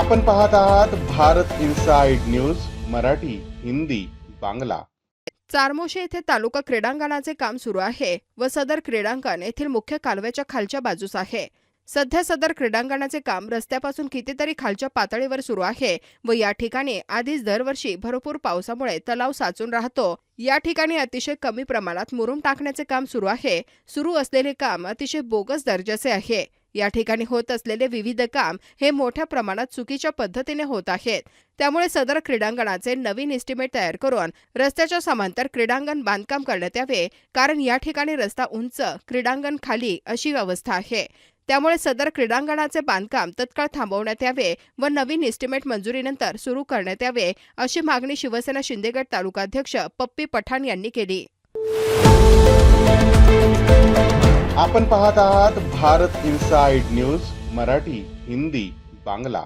आपण पाहत आहात भारत इन्साइड न्यूज मराठी हिंदी बांगला. चारमोशे येथे तालुका क्रीडांगणाचे काम सुरू आहे व सदर क्रीडांगण येथील मुख्य कालव्याच्या खालच्या बाजूस आहे. सध्या सदर क्रीडांगणाचे काम रस्त्यापासून कितीतरी खालच्या पातळीवर सुरू आहे व या ठिकाणी आधीच दरवर्षी भरपूर पावसामुळे तलाव साचून राहतो. या ठिकाणी अतिशय कमी प्रमाणात मुरुम टाकण्याचे काम सुरू आहे. सुरू असलेले काम अतिशय बोगस दर्जाचे आहे. या ठिकाणी होत असलेले विविध काम हे मोठ्या प्रमाणात चुकीच्या पद्धतीने होत आहेत. त्यामुळे सदर क्रीडांगणाचे नवीन इस्टिमेट तयार करून रस्त्याच्या समांतर क्रीडांगण बांधकाम करण्यात यावे कारण या ठिकाणी रस्ता उंच क्रीडांगण खाली अशी व्यवस्था आहे. त्यामुळे सदर क्रीडांगणाचे बांधकाम तत्काळ थांबवण्यात यावे व नवीन इस्टिमेट मंजुरीनंतर सुरू करण्यात यावे अशी मागणी शिवसेना शिंदेगड तालुकाध्यक्ष पप्पी पठाण यांनी केली. आपण पाहत आहात भारत इन्साइड न्यूज मराठी हिंदी बांगला.